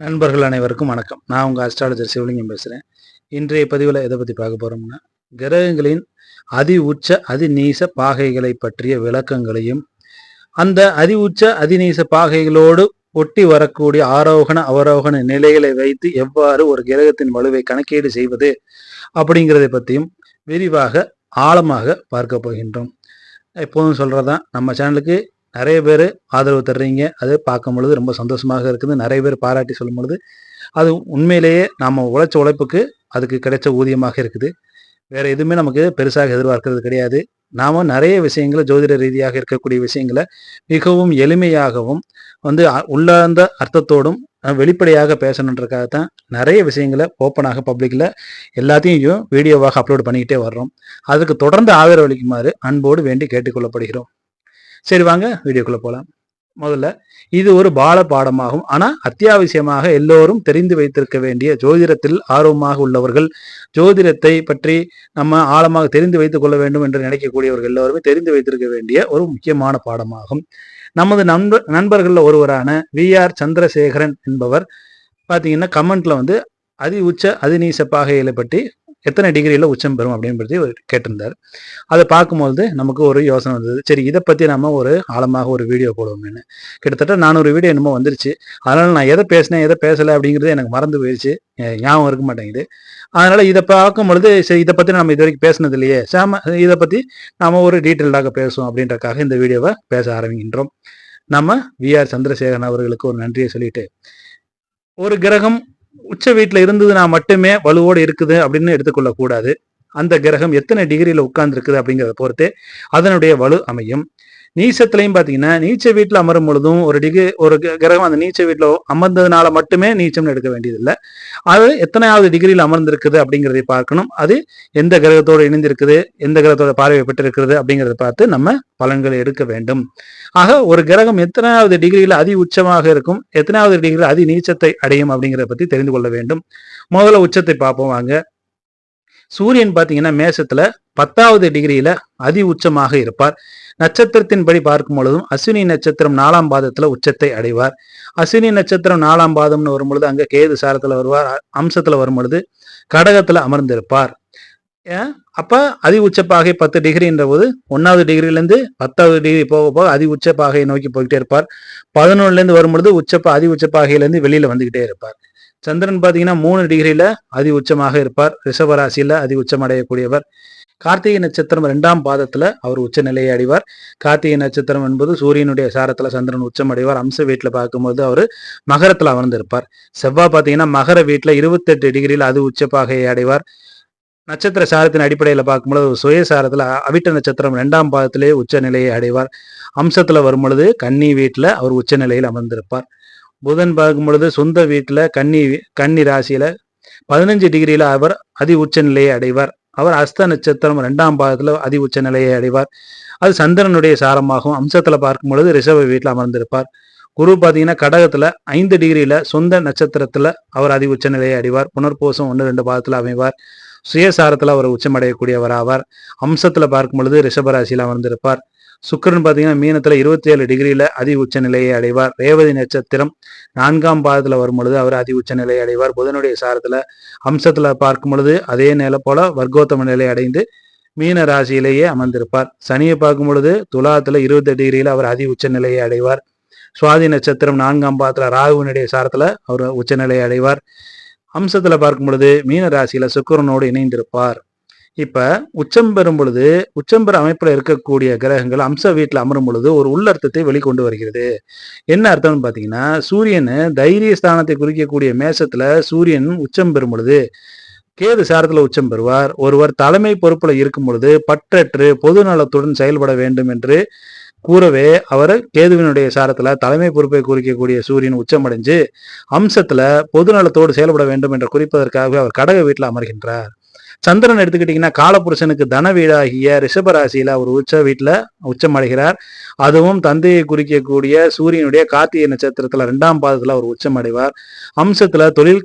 நண்பர்கள் அனைவருக்கும் வணக்கம். நான் உங்கள் அஸ்ட்ராலஜர் சிவலிங்கம் பேசுகிறேன் இன்றைய பதிவில் எதை பற்றி பார்க்க போகிறோம்னா கிரகங்களின் அதி உச்ச அதிநீச பாகைகளை பற்றிய விளக்கங்களையும் அந்த அதி உச்ச அதிநீச பாகைகளோடு ஒட்டி வரக்கூடிய ஆரோகண அவரோகண நிலைகளை வைத்து எவ்வாறு ஒரு கிரகத்தின் வலுவை கணக்கீடு செய்வது அப்படிங்கிறதை பற்றியும் விரிவாக ஆழமாக பார்க்க போகின்றோம். எப்போதும் சொல்கிறதான் நம்ம சேனலுக்கு நிறைய பேர் ஆதரவு தர்றீங்க. அது பார்க்கும் பொழுது ரொம்ப சந்தோஷமாக இருக்குது. நிறைய பேர் பாராட்டி சொல்லும் பொழுது அது உண்மையிலேயே நாம் உழைச்ச உழைப்புக்கு அதுக்கு கிடைச்ச ஊதியமாக இருக்குது. வேறு எதுவுமே நமக்கு பெருசாக எதிர்பார்க்கறது கிடையாது. நாம் நிறைய விஷயங்களை ஜோதிட ரீதியாக இருக்கக்கூடிய விஷயங்களை மிகவும் எளிமையாகவும் வந்து உள்ளார்ந்த அர்த்தத்தோடும் வெளிப்படையாக பேசணுன்றதுக்காக தான் நிறைய விஷயங்களை ஓப்பனாக பப்ளிக்கில் எல்லாத்தையும் வீடியோவாக அப்லோட் பண்ணிக்கிட்டே வர்றோம். அதுக்கு தொடர்ந்து ஆதரவு அளிக்குமாறு அன்போடு வேண்டி கேட்டுக்கொள்ளப்படுகிறோம். சரி வாங்க வீடியோக்குள்ள போலாம். முதல்ல இது ஒரு பால பாடமாகும். ஆனா அத்தியாவசியமாக எல்லோரும் தெரிந்து வைத்திருக்க வேண்டிய ஜோதிடத்தில் ஆர்வமாக உள்ளவர்கள் ஜோதிடத்தை பற்றி நம்ம ஆழமாக தெரிந்து வைத்துக் கொள்ள வேண்டும் என்று நினைக்கக்கூடியவர்கள் எல்லோருமே தெரிந்து வைத்திருக்க வேண்டிய ஒரு முக்கியமான பாடமாகும். நமது நண்பர் நண்பர்களில் ஒருவரான வி ஆர் சந்திரசேகரன் என்பவர் பார்த்தீங்கன்னா கமெண்ட்ல வந்து அதி உச்ச அதிநீச பாகைகளை பற்றி எத்தனை டிகிரியில் உச்சம் பெறும் அப்படின்னு பற்றி கேட்டிருந்தார். அதை பார்க்கும்போது நமக்கு ஒரு யோசனை வந்தது. சரி இதை பற்றி நம்ம ஒரு ஆழமாக ஒரு வீடியோ போடுவோம்னு கிட்டத்தட்ட நானூறு வீடியோ என்னமோ வந்துருச்சு. அதனால் நான் எதை பேசினேன் எதை பேசலை அப்படிங்கிறது எனக்கு மறந்து போயிடுச்சு ஞாபகம் இருக்க மாட்டேங்குது. அதனால் இதை பார்க்கும் பொழுது சரி இதை பற்றி நம்ம இது வரைக்கும் பேசினது இல்லையே. சாம இதை பற்றி நாம் ஒரு டீட்டெயில்டாக பேசுவோம் அப்படின்றக்காக இந்த வீடியோவை பேச ஆரம்பிக்கின்றோம். நம்ம வி ஆர் சந்திரசேகரன் அவர்களுக்கு ஒரு நன்றியை சொல்லிட்டு ஒரு கிரகம் உச்ச வீட்டில் இருந்ததுன்னா மட்டுமே வலுவோடு இருக்குது அப்படின்னு எடுத்துக்கொள்ள கூடாது. அந்த கிரகம் எத்தனை டிகிரியில் உட்கார்ந்து இருக்குது அப்படிங்கிறத பொறுத்து அதனுடைய வலு அமையும். நீச்சத்துலையும் பார்த்தீங்கன்னா நீச்ச வீட்டில் அமரும் பொழுதும் ஒரு டிகிரி ஒரு கிரகம் அந்த நீச்ச வீட்டில் அமர்ந்ததுனால மட்டுமே நீச்சம்னு எடுக்க வேண்டியதில்லை. அது எத்தனையாவது டிகிரியில் அமர்ந்திருக்குது அப்படிங்கிறதை பார்க்கணும். அது எந்த கிரகத்தோடு இணைந்திருக்குது எந்த கிரகத்தோட பார்வை பெற்றிருக்கிறது அப்படிங்கிறத பார்த்து நம்ம பலன்களை எடுக்க வேண்டும். ஆக ஒரு கிரகம் எத்தனாவது டிகிரியில் அதி உச்சமாக இருக்கும் எத்தனாவது டிகிரியில் அதி நீச்சத்தை அடையும் அப்படிங்கிறத பத்தி தெரிந்து கொள்ள வேண்டும். முதல்ல உச்சத்தை பார்ப்போம் வாங்க. சூரியன் பார்த்தீங்கன்னா மேசத்துல பத்தாவது டிகிரியில அதி உச்சமாக இருப்பார். நட்சத்திரத்தின்படி பார்க்கும் பொழுதும் அஸ்வினி நட்சத்திரம் நாலாம் பாதத்துல உச்சத்தை அடைவார். அஸ்வினி நட்சத்திரம் நாலாம் பாதம்னு வரும்பொழுது அங்க கேது சாரத்துல வருவார். அம்சத்துல வரும்பொழுது கடகத்துல அமர்ந்திருப்பார். அப்ப அதி உச்ச பாகை பத்து டிகிரின்ற போது ஒன்னாவது டிகிரிலேருந்து பத்தாவது டிகிரி போக போக அதி உச்ச பாகையை நோக்கி போய்கிட்டே இருப்பார். பதினொன்னுல இருந்து வரும் அதி உச்ச பாகையில இருந்து வெளியில வந்துகிட்டே இருப்பார். சந்திரன் பாத்தீங்கன்னா மூணு டிகிரியில அதி உச்சமாக இருப்பார். ரிஷபராசியில அதி உச்சம் அடையக்கூடியவர் கார்த்திகை நட்சத்திரம் இரண்டாம் பாதத்துல அவர் உச்ச நிலையை அடைவார். கார்த்திகை நட்சத்திரம் என்பது சூரியனுடைய சாரத்துல சந்திரன் உச்சம் அடைவார். அம்ச வீட்டுல பார்க்கும்போது அவர் மகரத்துல அமர்ந்திருப்பார். செவ்வாய் பாத்தீங்கன்னா மகர வீட்டுல இருபத்தெட்டு டிகிரியில் அது உச்ச பாகையை அடைவார். நட்சத்திர சாரத்தின் அடிப்படையில பார்க்கும்பொழுது ஒரு சுய அவிட்ட நட்சத்திரம் இரண்டாம் பாதத்திலே உச்ச நிலையை அடைவார். அம்சத்துல வரும்பொழுது கன்னி வீட்டுல அவர் உச்ச நிலையில் அமர்ந்திருப்பார். புதன் பார்க்கும் பொழுது சொந்த வீட்டுல கன்னி கன்னி ராசியில பதினஞ்சு டிகிரியில அவர் அதி உச்ச நிலையை அடைவார். அவர் அஸ்த நட்சத்திரம் ரெண்டாம் பாதத்தில் அதி உச்ச நிலையை அடைவார். அது சந்திரனுடைய சாரமாகும். அம்சத்தில் பார்க்கும் பொழுது ரிஷப வீட்டில் அமர்ந்திருப்பார். குரு பார்த்தீங்கன்னா கடகத்தில் ஐந்து டிகிரியில் சொந்த நட்சத்திரத்தில் அவர் அதி உச்ச நிலையை அடைவார். புனர்போசம் ஒன்று ரெண்டு பாதத்தில் அமைவார். சுயசாரத்தில் அவர் உச்சமடையக்கூடியவர் ஆவார் அம்சத்தில் பார்க்கும் பொழுது ரிஷபராசியில் அமர்ந்திருப்பார். சுக்கிரன் பார்த்தீங்கன்னா மீனத்தில் இருபத்தி ஏழு டிகிரியில் அதி உச்ச நிலையை அடைவார். ரேவதி நட்சத்திரம் நான்காம் பாதத்தில் வரும் பொழுது அவர் அதி உச்ச நிலையை அடைவார். புதனுடைய சாரத்தில் அம்சத்துல பார்க்கும் பொழுது அதே நிலை போல வர்க்கோத்தம நிலை அடைந்து மீன ராசியிலேயே அமர்ந்திருப்பார். சனியை பார்க்கும் பொழுது துலாத்துல இருபத்தி டிகிரியில அவர் அதி உச்ச நிலையை அடைவார். சுவாதி நட்சத்திரம் நான்காம் பாதத்துல ராகுவினுடைய சாரத்துல அவர் உச்சநிலையை அடைவார். அம்சத்துல பார்க்கும் பொழுது மீன ராசியில சுக்கரனோடு இணைந்திருப்பார். இப்ப உச்சம் பெறும் பொழுது உச்சம் பெற அமைப்புல இருக்கக்கூடிய கிரகங்கள் அம்ச வீட்டுல அமரும் பொழுது ஒரு உள்ளர்த்தத்தை வெளிக்கொண்டு வருகிறது. என்ன அர்த்தம்னு பாத்தீங்கன்னா சூரியன் தைரிய ஸ்தானத்தை குறிக்கக்கூடிய மேசத்துல சூரியன் உச்சம் பெறும் பொழுது கேது சாரத்துல உச்சம் பெறுவார். ஒருவர் தலைமை பொறுப்புல இருக்கும் பொழுது பற்றற்று பொது நலத்துடன் செயல்பட வேண்டும் என்று கூறவே அவர் கேதுவினுடைய சாரத்துல தலைமை பொறுப்பை குறிக்கக்கூடிய சூரியன் உச்சமடைஞ்சு அம்சத்துல பொது நலத்தோடு செயல்பட வேண்டும் என்று குறிப்பதற்காக அவர் கடக வீட்டில் அமர்கின்றார். சந்திரன் எடுத்துக்கிட்டிங்கன்னா காலபுருஷனுக்கு தன வீடாகிய ரிஷபராசியில அவர் உச்ச வீட்டில் உச்சமடைகிறார். அதுவும் தந்தையை குறிக்கக்கூடிய சூரியனுடைய கார்த்திகை நட்சத்திரத்துல ரெண்டாம் பாதத்துல அவர் உச்சமடைவார். அம்சத்துல தொழில்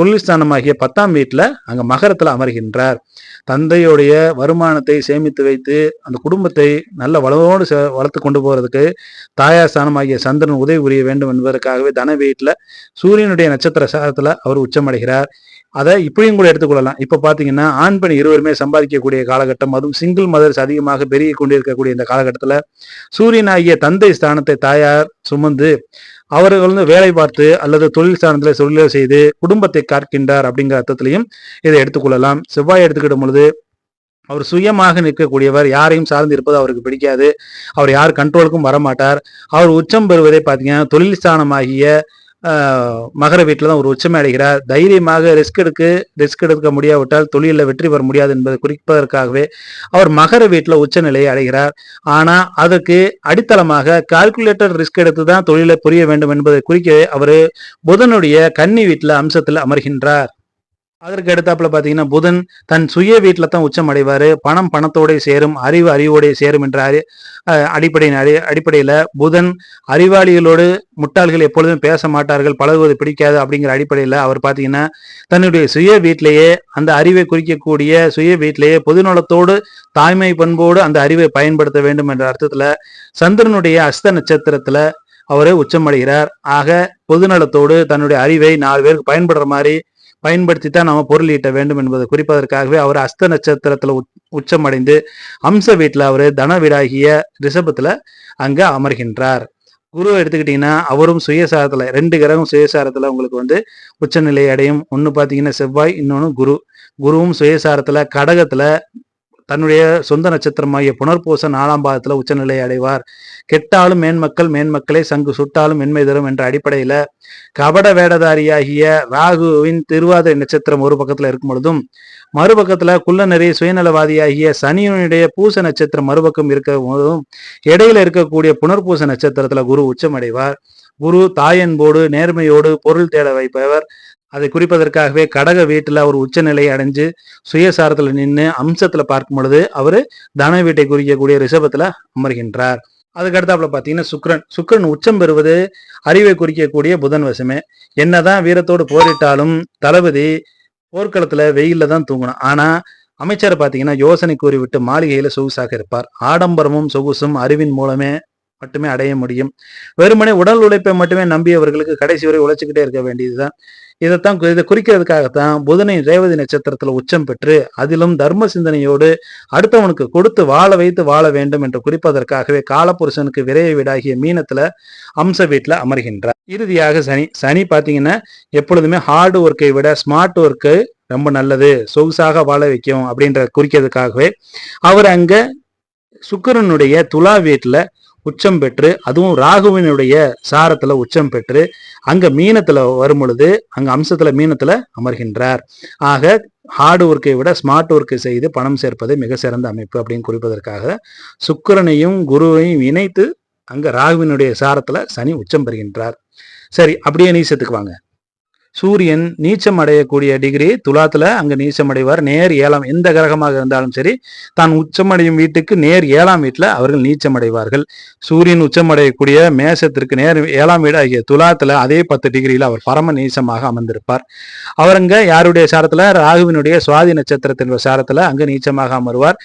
தொழில் ஸ்தானமாகிய பத்தாம் வீட்டுல அங்க மகரத்துல அமர்கின்றார். தந்தையுடைய வருமானத்தை சேமித்து வைத்து அந்த குடும்பத்தை நல்ல வளவோடு வளர்த்து கொண்டு போறதுக்கு தாயார் ஸ்தானமாகிய சந்திரன் உதவி புரிய வேண்டும் என்பதற்காகவே தன வீட்டுல சூரியனுடைய நட்சத்திர சாரத்துல அவர் உச்சமடைகிறார். அதை இப்படியும் கூட எடுத்துக்கொள்ளலாம். இப்ப பாத்தீங்கன்னா ஆண் பெண் இருவருமே சம்பாதிக்கக்கூடிய காலகட்டம் அதுவும் சிங்கிள் மதர்ஸ் அதிகமாக பெருகி கொண்டிருக்கக்கூடிய இந்த காலகட்டத்துல சூரியன் ஆகிய தந்தை ஸ்தானத்தை தாயார் சுமந்து அவர்கள் வந்து வேலை பார்த்து அல்லது தொழில் ஸ்தானத்துல தொழிலை செய்து குடும்பத்தை காக்கின்றார் அப்படிங்கிற அர்த்தத்திலையும் இதை எடுத்துக்கொள்ளலாம். செவ்வாய் எடுத்துக்கிடும் பொழுது அவர் சுயமாக நிற்கக்கூடியவர் யாரையும் சார்ந்து இருப்பது அவருக்கு பிடிக்காது. அவர் யார் கண்ட்ரோலுக்கும் வரமாட்டார். அவர் உச்சம் பெறுவதை பார்த்தீங்கன்னா தொழில் ஸ்தானமாகிய மகர வீட்டில் தான் ஒரு உச்சமே அடைகிறார் தைரியமாக ரிஸ்க் எடுக்க ரிஸ்க் எடுக்க முடியாவிட்டால் தொழிலில் வெற்றி பெற முடியாது என்பதை குறிப்பதற்காகவே அவர் மகர வீட்டில் உச்ச நிலையை அடைகிறார். ஆனால் அதற்கு அடித்தளமாக கால்குலேட்டர் ரிஸ்க் எடுத்து தான் தொழிலை புரிய வேண்டும் என்பதை குறிக்கவே அவர் புதனுடைய கன்னி வீட்டில் அம்சத்தில் அமர்கின்றார். அதற்கு அடுத்தாப்புல பாத்தீங்கன்னா புதன் தன் சுய வீட்டில் தான் உச்சம் அடைவார். பணம் பணத்தோட சேரும் அறிவு அறிவோட சேரும் என்ற அடிப்படையின் அறி அடிப்படையில் புதன் அறிவாளிகளோடு முட்டாள்கள் எப்பொழுதும் பேச மாட்டார்கள் பழகுவது பிடிக்காது அப்படிங்கிற அடிப்படையில் அவர் பார்த்தீங்கன்னா தன்னுடைய சுய வீட்டிலேயே அந்த அறிவை குறிக்கக்கூடிய சுய வீட்டிலேயே பொதுநலத்தோடு தாய்மை பண்போடு அந்த அறிவை பயன்படுத்த வேண்டும் என்ற அர்த்தத்தில் சந்திரனுடைய அஸ்த நட்சத்திரத்தில் அவர் உச்சமடைகிறார் ஆக பொதுநலத்தோடு தன்னுடைய அறிவை நாலு பேருக்கு பயன்படுற மாதிரி பயன்படுத்தி தான் நம்ம பொருள் ஈட்ட வேண்டும் என்பதை குறிப்பதற்காகவே அவர் அஸ்த நட்சத்திரத்துல உச்சமடைந்து அம்ச வீட்டுல அவரு தன வீடாகிய ரிஷபத்துல அங்க அமர்கின்றார். குரு எடுத்துக்கிட்டீங்கன்னா அவரும் சுயசாரத்துல ரெண்டு கிரகம் சுயசாரத்துல உங்களுக்கு வந்து உச்சநிலை அடையும். ஒன்னு பாத்தீங்கன்னா செவ்வாய் இன்னொன்னு குரு. குருவும் சுயசாரத்துல கடகத்துல தன்னுடைய சொந்த நட்சத்திரமாகிய புனர்பூச நாலாம் பாதத்துல உச்சநிலை அடைவார். கெட்டாலும் மேன்மக்கள் மேன்மக்களை சங்கு சுட்டாலும் மென்மை தரும் என்ற அடிப்படையில கபட வேடதாரியாகிய ராகுவின் திருவாதிரை நட்சத்திரம் ஒரு பக்கத்துல இருக்கும் பொழுதும் மறுபக்கத்துல குள்ள சுயநலவாதியாகிய சனியனுடைய பூச நட்சத்திரம் மறுபக்கம் இருக்க போதும் இடையில இருக்கக்கூடிய புனர்பூச நட்சத்திரத்துல குரு உச்சமடைவார் குரு தாயன்போடு நேர்மையோடு பொருள் தேட வைப்பவர். அதை குறிப்பதற்காகவே கடக வீட்டில் அவர் உச்சநிலை அடைஞ்சு சுயசாரத்தில் நின்று அம்சத்தில் பார்க்கும் பொழுது அவர் தன வீட்டை குறிக்கக்கூடிய ரிஷபத்தில் அமர்கின்றார். அதுக்கு அடுத்தாப்புல பார்த்தீங்கன்னா சுக்ரன். சுக்ரன் உச்சம் பெறுவது அறிவை குறிக்கக்கூடிய புதன் வசமே. என்னதான் வீரத்தோடு போரிட்டாலும் தளபதி போர்க்களத்தில் வெயில்ல தான் தூங்கணும். ஆனால் அமைச்சர் பார்த்தீங்கன்னா யோசனை கூறிவிட்டு மாளிகையில் சொகுசாக இருப்பார். ஆடம்பரமும் சொகுசும் அறிவின் மூலமே மட்டுமே அடைய முடியும். வெறுமனே உடல் உழைப்பை மட்டுமே நம்பியவர்களுக்கு கடைசி வரை உழைச்சிக்கிட்டே இருக்க வேண்டியதுதான். இதைத்தான் இதை குறிக்கிறதுக்காகத்தான் புதனின் ரேவதி நட்சத்திரத்துல உச்சம் பெற்று அதிலும் தர்ம சிந்தனையோடு அடுத்தவனுக்கு கொடுத்து வாழ வைத்து வாழ வேண்டும் என்று குறிப்பதற்காகவே காலபுருஷனுக்கு விரைய வீடாகிய மீனத்துல அம்ச வீட்டுல அமர்கின்றார். இறுதியாக சனி சனி பாத்தீங்கன்னா எப்பொழுதுமே ஹார்டு ஒர்க்கை விட ஸ்மார்ட் ஒர்க்கு ரொம்ப நல்லது சொகுசாக வாழ வைக்கும் அப்படின்ற குறிக்கிறதுக்காகவே அவர் அங்க சுக்கரனுடைய துலா வீட்டுல உச்சம் பெற்று அதுவும் ராகுவினுடைய சாரத்துல உச்சம் பெற்று அங்க மீனத்துல வரும் பொழுது அங்க அம்சத்துல மீனத்துல அமர்கின்றார். ஆக ஹார்டு ஒர்க்கை விட ஸ்மார்ட் ஒர்க்கை செய்து பணம் சேர்ப்பது மிக சிறந்த அமைப்பு அப்படின்னு குறிப்பதற்காக சுக்கரனையும் குருவையும் இணைத்து அங்க ராகுவினுடைய சாரத்துல சனி உச்சம் பெறுகின்றார். சரி அப்படியே நீசத்துக்கு வாங்க சூரியன் நீச்சம் அடையக்கூடிய டிகிரி துலாத்துல அங்க நீச்சம் அடைவார். நேர் ஏழாம் எந்த கிரகமாக இருந்தாலும் சரி தான் உச்சமடையும் வீட்டுக்கு நேர் ஏழாம் வீட்டுல அவர்கள் நீச்சம் அடைவார்கள். சூரியன் உச்சமடையக்கூடிய மேசத்திற்கு நேர் ஏழாம் வீடு ஆகிய துலாத்துல அதே பத்து டிகிரியில அவர் பரம நீச்சமாக அமர்ந்திருப்பார். அவர் அங்க யாருடைய சாரத்துல? ராகுவினுடைய சுவாதி நட்சத்திரத்தின் சாரத்துல அங்க நீச்சமாக அமருவார்.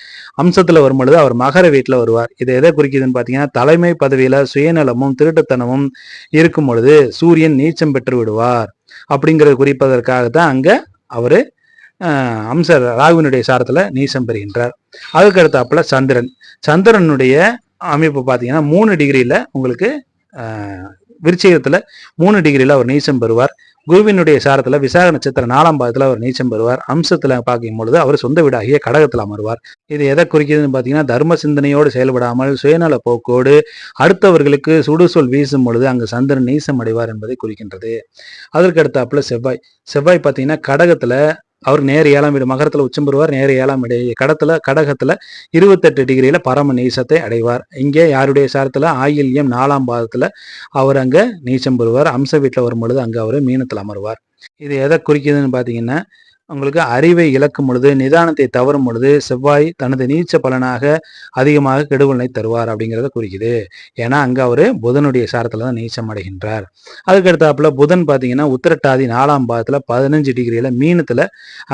அம்சத்துல வரும் பொழுது அவர் மகர வீட்டுல வருவார். இது எதை குறிக்குதுன்னு பாத்தீங்கன்னா தலைமை பதவியில சுயநலமும் திருட்டுத்தனமும் இருக்கும் பொழுது சூரியன் நீச்சம் பெற்று விடுவார். அப்படிங்கிறத குறிப்பதற்காக தான் அங்கே அவர் அம்சர் ராகுவினுடைய சாரத்தில் நீசம் பெறுகின்றார். அதுக்கடுத்தாப்புல சந்திரன். சந்திரனுடைய அமைப்பு பார்த்தீங்கன்னா மூணு டிகிரியில் உங்களுக்கு விருச்சிகத்தில் மூணு டிகிரியில் அவர் நீசம் பெறுவார். குருவினுடைய சாரத்தில் விசாக நட்சத்திர நாலாம் பாதத்துல அவர் நீச்சம் பெறுவார். அம்சத்தில் பார்க்கும் பொழுது அவர் சொந்த வீடாகிய கடகத்தில் அமர்வார். இது எதை குறிக்கிறதுன்னு பார்த்தீங்கன்னா தர்ம சிந்தனையோடு செயல்படாமல் சுயநல போக்கோடு அடுத்தவர்களுக்கு சுடுசொல் வீசும் பொழுது அங்கு சந்திரன் நீசம் அடைவார் என்பதை குறிக்கின்றது. அதற்கு அடுத்தாப்புல செவ்வாய். செவ்வாய் பார்த்தீங்கன்னா கடகத்தில் அவர் நேர் ஏழாம் வீடு மகரத்துல உச்சம் பெறுவார் நேர் ஏழாம் வீடு கடத்துல கடகத்துல இருபத்தெட்டு டிகிரியில் பரம நீசத்தை அடைவார். இங்கே யாருடைய சாரத்துல? ஆயில்யம் நாலாம் பாதத்தில் அவர் அங்க நீச்சம் பெறுவார். அம்ச வீட்டுல வரும் பொழுது அங்க அவர் மீனத்தில் அமருவார். இது எதை குறிக்குதுன்னு பாத்தீங்கன்னா உங்களுக்கு அறிவை இழக்கும் பொழுது நிதானத்தை தவறும் பொழுது செவ்வாய் தனது நீச்ச பலனாக அதிகமாக கெடுவலனை தருவார் அப்படிங்கிறத குறிக்குது. ஏன்னா அங்கே அவர் புதனுடைய சாரத்தில் தான் நீச்சம் அடைகின்றார். அதுக்கடுத்தாப்புல புதன் பார்த்தீங்கன்னா உத்திரட்டாதி நாலாம் பாதத்தில் பதினஞ்சு டிகிரியில் மீனத்தில்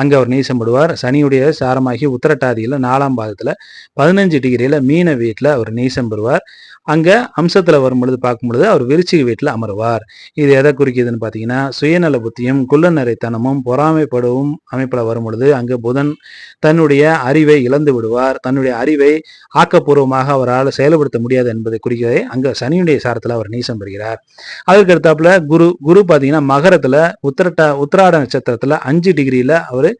அங்கே அவர் நீச்சம் படுவார். சனியுடைய சாரமாகி உத்திரட்டாதியில் நாலாம் பாதத்தில் பதினஞ்சு டிகிரியில் மீன வீட்டில் அவர் நீசம் பெறுவார். அங்கே அம்சத்தில் வரும் பொழுது பார்க்கும் பொழுது அவர் விருச்சிக வீட்டில் அமருவார். இது எதை குறிக்குதுன்னு பார்த்தீங்கன்னா சுயநல புத்தியும் குள்ளநரைத்தனமும் பொறாமைப்படவும் அமைப்பில் வரும் பொழுது புதன் தன்னுடைய அறிவை இழந்து விடுவார். தன்னுடைய அறிவை ஆக்கப்பூர்வமாக அவரால் செயல்படுத்த முடியாது என்பதை குறிக்கிறதே அங்கே சனியுடைய சாரத்தில் அவர் நீசம் பெறுகிறார். அதற்கு அடுத்தாப்புல குரு குரு பார்த்தீங்கன்னா மகரத்தில் உத்திரட்ட உத்திராட நட்சத்திரத்தில் அஞ்சு டிகிரியில் அவர்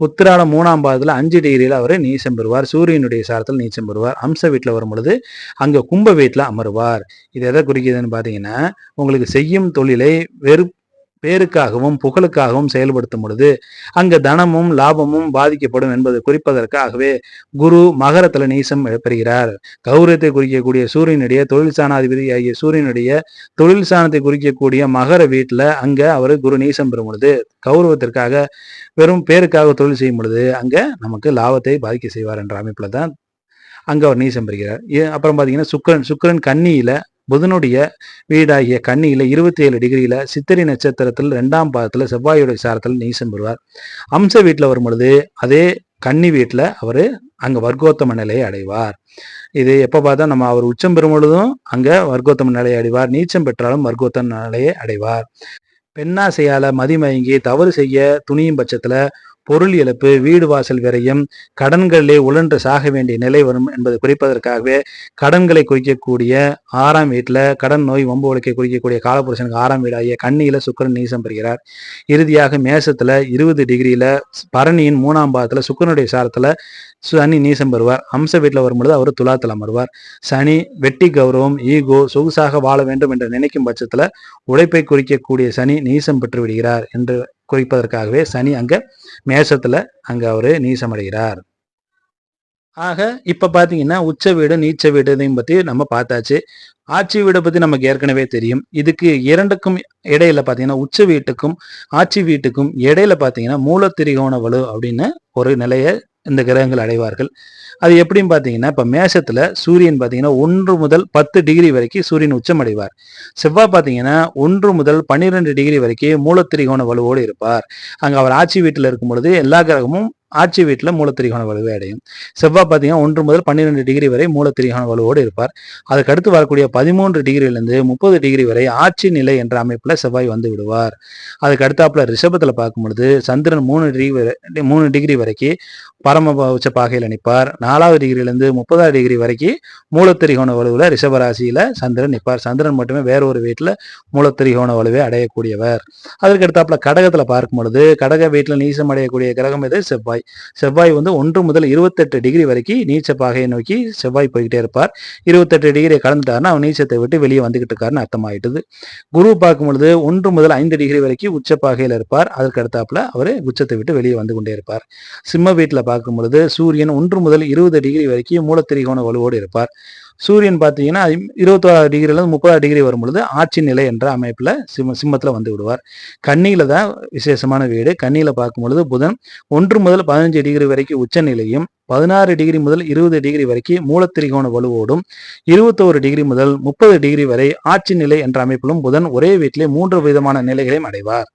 உத்திராடம் மூணாம் பாதத்தில் அஞ்சு டிகிரியில் அவர் நீச்சம் பெறுவார். சூரியனுடைய சாரத்தில் நீச்சம் பெறுவார். அம்ச வீட்டில் வரும் பொழுது அங்கே கும்ப வீட்டில் அமருவார். இது எதை குறிக்குதுன்னு பார்த்தீங்கன்னா உங்களுக்கு செய்யும் தொழிலை வெறு பேருக்காகவும் புகழுக்காகவும் செயல்படுத்தும் பொழுது அங்கு தனமும் லாபமும் பாதிக்கப்படும் என்பதை குறிப்பதற்காகவே குரு மகரத்துல நீசம் பெறுகிறார். கௌரவத்தை குறிக்கக்கூடிய சூரியனுடைய தொழில் சாணாதிபதி ஆகிய சூரியனுடைய தொழில் சாணத்தை குறிக்கக்கூடிய மகர வீட்டுல அங்க அவர் குரு நீசம் பெறும் பொழுது கௌரவத்திற்காக வெறும் பேருக்காக தொழில் செய்யும் பொழுது அங்க நமக்கு லாபத்தை பாதிக்க செய்வார் என்ற அமைப்புல தான் அங்க அவர் நீசம் பெறுகிறார். அப்புறம் பாத்தீங்கன்னா சுக்கிரன் சுக்கிரன் கன்னியில புதனுடைய வீடாகிய கன்னியில இருபத்தி ஏழு டிகிரியில சித்திரை நட்சத்திரத்தில் ரெண்டாம் பாதத்துல செவ்வாயுடைய சாரத்தில் நீசம் பெறுவார். அம்ச வீட்டுல வரும் பொழுது அதே கன்னி வீட்டுல அவரு அங்க வர்க்கோத்தம நிலையை அடைவார். இது எப்ப பார்த்தா நம்ம அவர் உச்சம் பெறும் பொழுதும் அங்க வர்க்கோத்தம நிலையை அடைவார். நீச்சம் பெற்றாலும் வர்க்கோத்தம நிலையை அடைவார். பெண்ணாசையால மதிமயங்கி தவறு செய்ய துணியும் பட்சத்துல பொருள் இழப்பு வீடு வாசல் விரயம் கடன்களிலே உழன்று சாக வேண்டிய நிலை வரும் என்பதை குறிப்பதற்காகவே கடன்களை குறிக்கக்கூடிய ஆறாம் வீட்டில் கடன் நோய் வம்பு வழக்கை குறிக்கக்கூடிய காலபுருஷனுக்கு ஆறாம் வீடாகிய கண்ணியில சுக்கிரன் நீசம் பெறுகிறார். இறுதியாக மேசத்துல இருபது டிகிரியில பரணியின் மூணாம் பாதத்துல சுக்கிரனுடைய சாரத்துல சனி நீசம் பெறுவார். அம்ச வீட்டில் வரும்பொழுது அவர் துலாத்தில் அமர்வார். சனி வெட்டி கௌரவம் ஈகோ சொகுசாக வாழ வேண்டும் என்று நினைக்கும் பட்சத்தில் உழைப்பை குறிக்கக்கூடிய சனி நீசம் பெற்று விடுகிறார் என்று குறிப்பதற்காகவே சனி அங்க மேசத்துல அங்க அவரு நீசமடைகிறார். ஆக இப்ப பாத்தீங்கன்னா உச்ச வீடு நீச்ச வீடு இதையும் பத்தி நம்ம பார்த்தாச்சு. ஆட்சி வீடை பத்தி நமக்கு ஏற்கனவே தெரியும். இதுக்கு இரண்டுக்கும் இடையில பாத்தீங்கன்னா உச்ச வீட்டுக்கும் ஆட்சி வீட்டுக்கும் இடையில பாத்தீங்கன்னா மூலத்திரிகோண வலு அப்படின்னு ஒரு நிலையை இந்த கிரகங்கள் அடைவார்கள். அது எப்படின்னு பாத்தீங்கன்னா இப்ப மேஷத்துல சூரியன் பாத்தீங்கன்னா ஒன்று முதல் பத்து டிகிரி வரைக்கும் சூரியன் உச்சம் அடைவார். செவ்வாய் பாத்தீங்கன்னா ஒன்று முதல் பன்னிரெண்டு டிகிரி வரைக்கும் மூலத்திரிகோண வலுவோடு இருப்பார். அங்க அவர் ஆட்சி வீட்டில் இருக்கும் பொழுது எல்லா கிரகமும் ஆட்சி வீட்டில் மூலத்திரிகோண வலுவை அடையும். செவ்வாய் பார்த்தீங்கன்னா ஒன்று முதல் பன்னிரெண்டு டிகிரி வரை மூலத்திரிகோண வலுவோடு இருப்பார். அதுக்கு அடுத்து வரக்கூடிய பதிமூன்று டிகிரியிலிருந்து முப்பது டிகிரி வரை ஆட்சி நிலை என்ற அமைப்பில் செவ்வாய் வந்து விடுவார். அதுக்கு அடுத்தாப்புல ரிஷபத்தில் பார்க்கும் பொழுது சந்திரன் மூணு டிகிரி வரை மூணு டிகிரி வரைக்கும் பரம உச்ச பாகையில் நிற்பார். நாலாவது டிகிரியிலிருந்து முப்பதாவது டிகிரி வரைக்கும் மூலத்திரிகோண வலுவில் ரிஷபராசியில் சந்திரன் நிற்பார். சந்திரன் மட்டுமே வேற ஒரு வீட்டில் மூலத்திரிகோண வலுவை அடையக்கூடியவர். அதற்கு அடுத்தாப்புல கடகத்தில் பார்க்கும் பொழுது கடக வீட்டில் நீசம் அடையக்கூடிய கிரகம் எது? செவ்வாய். செவ்வாய் வந்து ஒன்று முதல் இருபத்தெட்டு டிகிரி வரைக்கும் நீச்ச பாகையை நோக்கி செவ்வாய் போய்கிட்டே இருப்பார். இருபத்தெட்டு டிகிரியை கடந்துட்டாருன்னா அவன் நீச்சத்தை விட்டு வெளியே வந்துகிட்டு இருக்காருன்னு அர்த்தமாயிட்டுது. குரு பார்க்கும் பொழுது ஒன்று முதல் ஐந்து டிகிரி வரைக்கும் உச்ச பாகையில் இருப்பார். அதற்கு அடுத்தாப்புல அவர் உச்சத்தை விட்டு வெளியே வந்து கொண்டே இருப்பார். சிம்ம வீட்டில் பார்க்கும் பொழுது சூரியன் ஒன்று முதல் இருபது டிகிரி வரைக்கும் மூலத்திரிகோண வலுவோடு இருப்பார். சூரியன் பார்த்தீங்கன்னா இருபத்தோராது டிகிரிலேருந்து முப்பதாவது டிகிரி வரும் பொழுது ஆட்சி நிலை என்ற அமைப்பில் சிம்ம சிம்மத்தில் வந்து விடுவார். கன்னியில தான் விசேஷமான வீடு. கண்ணியில் பார்க்கும் பொழுது புதன் ஒன்று முதல் பதினஞ்சு டிகிரி வரைக்கும் உச்ச நிலையும் பதினாறு டிகிரி முதல் இருபது டிகிரி வரைக்கும் மூலத்திரிகோண வலுவோடும் இருபத்தோரு டிகிரி முதல் முப்பது டிகிரி வரை ஆட்சி நிலை என்ற அமைப்பிலும் புதன் ஒரே வீட்டிலே மூன்று விதமான நிலைகளையும் அடைவார்.